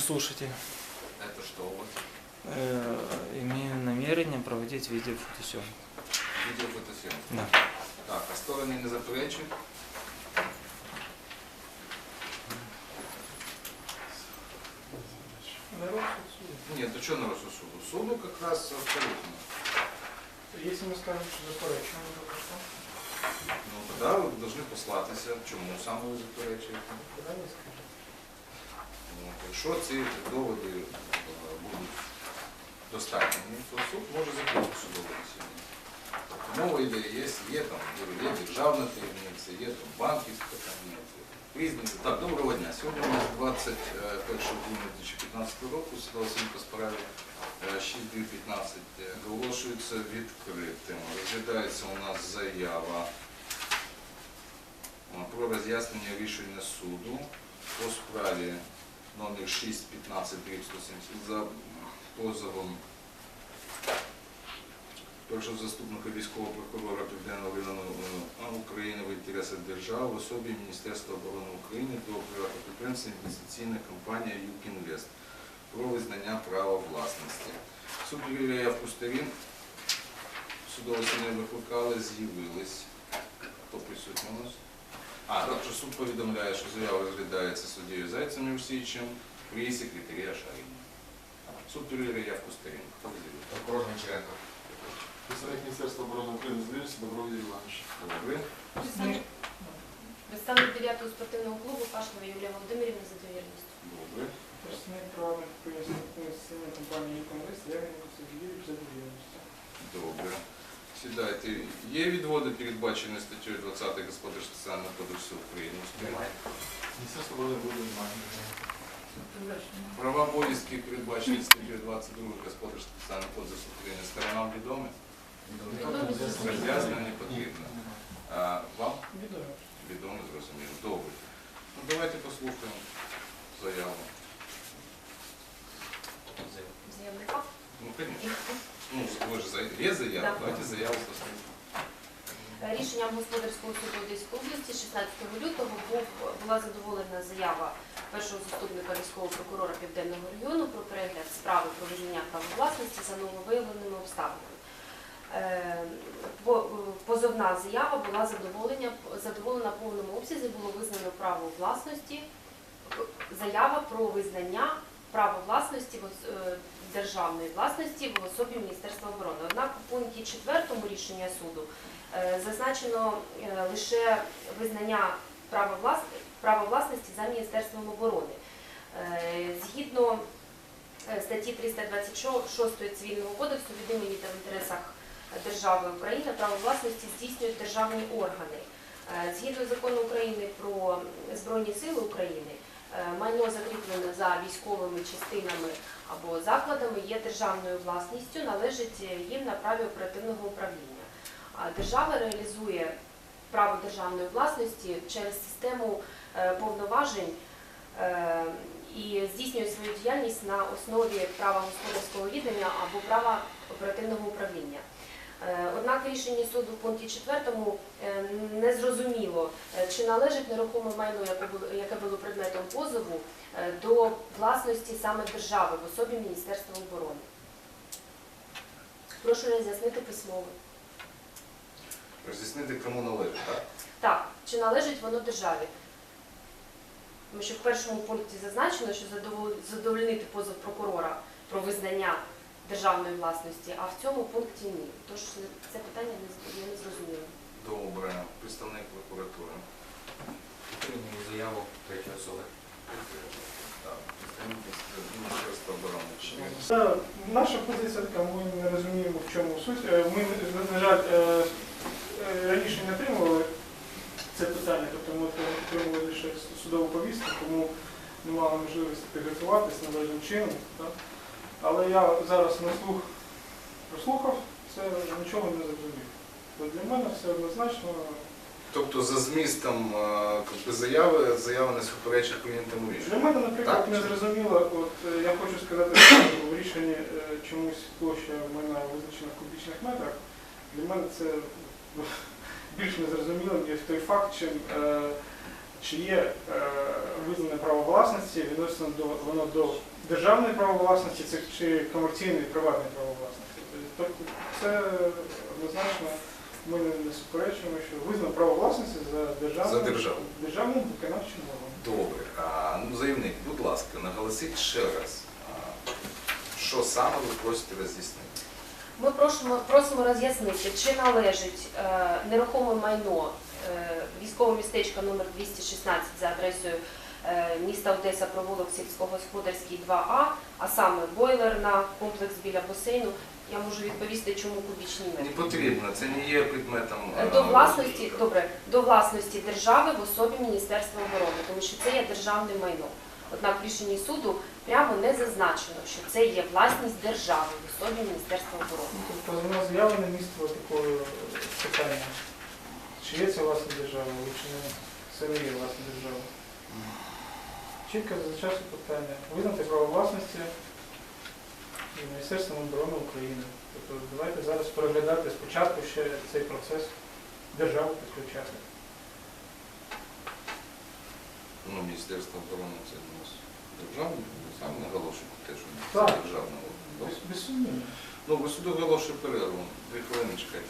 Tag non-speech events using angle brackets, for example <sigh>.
слушайте. Это что у вас? Э, имею намерение проводить видеофотосъемку. Відеофотосйомка. Да. Так, а сторони не заперечують? Ні, то що на розсуд суду? Суду якраз абсолютно. Если мы скажем, что заперечуємо, то що? Ну, тоді ви повинні послатися, чому саме ви заперечуєте. Куди не скажемо? Якщо ці доводи е, будуть достатніми, то суд може закрити судове засідання. Тобто мова йде, є, є там є державна таємниця, є там банківська таємниця. Різні. Так, доброго дня. Сьогодні у нас 21 грудня 2015 року судова по справі е, 6215 е, оголошується відкритим. Розглядається у нас заява е, про роз'яснення рішення суду по справі номер 6 15 170 за позовом першого заступника військового прокурора Південного району е, України в інтересах держави в особі Міністерства оборони України до приватного інвестиційна компанія «Юкінвест» про визнання права власності. Суд перевіряє авкустерін, судове сім'я викликали, з'явились. Хто присутній? А, так, що суд повідомляє, що заява розглядається суддєю Зайцем Юрсійчем при секретарі Ашаріні. Суд перевіряє явку сторін. Прокурор Гончаренко. Представник Міністерства оборони України звільнився Добров Іванович. Добре. Представник- Представник 9-го спортивного клубу Пашнова Юлія Володимирівна за довірністю. Добре. Представник підприємств інвестиційної компанії «Юконвест» Ягодник Сергій за довірністю. Добре. Сідайте. Є відводи, передбачені статтею 20 Господарського соціального кодексу України? Немає. Міністерство буде немає. Права обов'язки передбачені статтею 22 Господарського соціального кодексу України. Сторонам відомі? Роз'яснення не потрібно. А, вам Відомо. відомо, зрозуміло. Добре. Ну, давайте послухаємо заяву. Заявника. Ну, конечно. Ну, ви ж за- є заява, давайте заяву послухаємо. Рішенням господарського суду Одеської області 16 лютого була задоволена заява першого заступника військового прокурора Південного району про перегляд справи про визнання права власності за нововиявленими обставинами. Е, Позовна заява була задоволена в повному обсязі, було визнано право власності. Заява про визнання права власності е, державної власності в особі Міністерства оборони. Однак у пункті 4 рішення суду е, зазначено е, лише визнання права, влас... права власності за Міністерством оборони. Е, Згідно статті 326 Цивільного кодексу від імені та в інтересах держави України право власності здійснюють державні органи. Згідно закону України про Збройні Сили України, майно закріплене за військовими частинами або закладами є державною власністю, належить їм на праві оперативного управління. Держава реалізує право державної власності через систему е, повноважень е, і здійснює свою діяльність на основі права господарського відання або права оперативного управління. Однак рішення суду в пункті 4 е, не зрозуміло, е, чи належить нерухоме майно, яке було, предметом позову, е, до власності саме держави в особі Міністерства оборони. Прошу роз'яснити письмово. Роз'яснити, кому належить, так? Так, чи належить воно державі? Тому що в першому пункті зазначено, що задовольнити позов прокурора про визнання державної власності, а в цьому пункті ні. Тож це питання не з- я не зрозуміла. Добре. Представник прокуратури. Підтримую заяву третьої особи. Е, Наша позиція така, ми не розуміємо, в чому суть. Е, Ми, на жаль, е, раніше не отримували це питання, тобто ми отримували лише судову повістку, тому не мали можливості підготуватися належним чином. так. Але я зараз на слух прослухав, це нічого не зрозумів. Бо Для мене все однозначно. Тобто за змістом е, би, заяви, заява не суперечить прийнятому Для мене, наприклад, Так. не зрозуміло, от е, я хочу сказати, що в рішенні е, чомусь площа в мене визначена в кубічних метрах. Для мене це ну, <laughs> більш незрозумілим є той факт, чим, чи є визнане право власності відносно до воно до державної право власності це чи комерційної приватної право власності. Тобто це однозначно ми не не суперечуємо, що визнав право власності за державним, За державу. державним виконавчим органом. Добре. А, ну, заявник, будь ласка, наголосіть ще раз, а, що саме ви просите роз'яснити. Ми просимо, просимо роз'яснити, чи належить е, нерухоме майно е, військового містечка номер 216 за адресою міста Одеса, провулок сільськогосподарський 2А, а саме бойлерна, комплекс біля басейну. Я можу відповісти, чому кубічні Не потрібно, це не є предметом. До власності, добре, до власності держави в особі Міністерства оборони, тому що це є державне майно. Однак в рішенні суду прямо не зазначено, що це є власність держави в особі Міністерства оборони. Тобто вона заява на місце такого питання. Чи є це власна держава, чи не це не є власна держава. Чітко зазначався питання. Визнати право власності Міністерством оборони України. Тобто давайте зараз переглядати спочатку ще цей процес державу підключати. Ну, Міністерство оборони це у нас державне, ви самі те, що Так. це державне. Без, без сумніву. Ну, ви суду оголошую перерву. Дві хвилини чекайте.